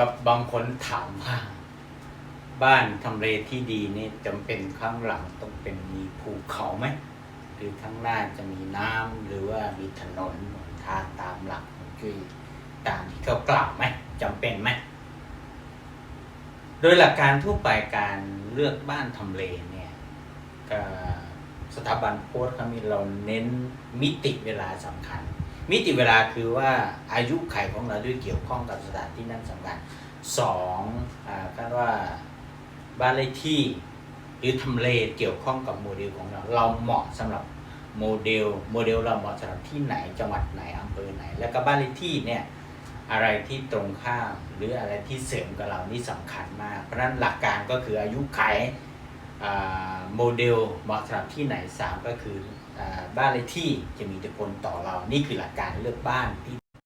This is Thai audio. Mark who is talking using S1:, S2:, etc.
S1: กับบางคนถามว่า บ้านทำเลที่ดีนี่จำเป็นข้างหลังต้องเป็นมีภูเขาไหมหรือข้างหน้าจะมีน้ำหรือว่ามีถนนหนทางตามหลักฮวงจุ้ยตามที่เขากล่าวไหมจำเป็นไหมโดยหลักการทั่วไปการเลือกบ้านทำเลเนี่ยสถาบันโพสต์เขามีเราเน้นมิติเวลาสำคัญ มิติเวลาคือว่าอายุไขของเราด้วยเกี่ยวข้องกับสถานที่นั้นสำคัญสองอ่าก็ว่าบ้านเลขที่หรือทำเลเกี่ยวข้องกับโมเดลของเรา เราเหมาะสำหรับโมเดล โมเดลเราเหมาะสำหรับที่ไหนจังหวัดไหนอำเภอไหน แล้วก็บ้านเลขที่เนี่ยอะไรที่ตรงข้ามหรืออะไรที่เสริมกับเรานี่สำคัญมาก เพราะฉะนั้นหลักการก็คืออายุไขอ่า โมเดลเหมาะสำหรับที่ไหนสามก็คืออบ้านเลขที่จะมีอิทธิพลต่อเรา นี่คือหลักการเลือกบ้านที่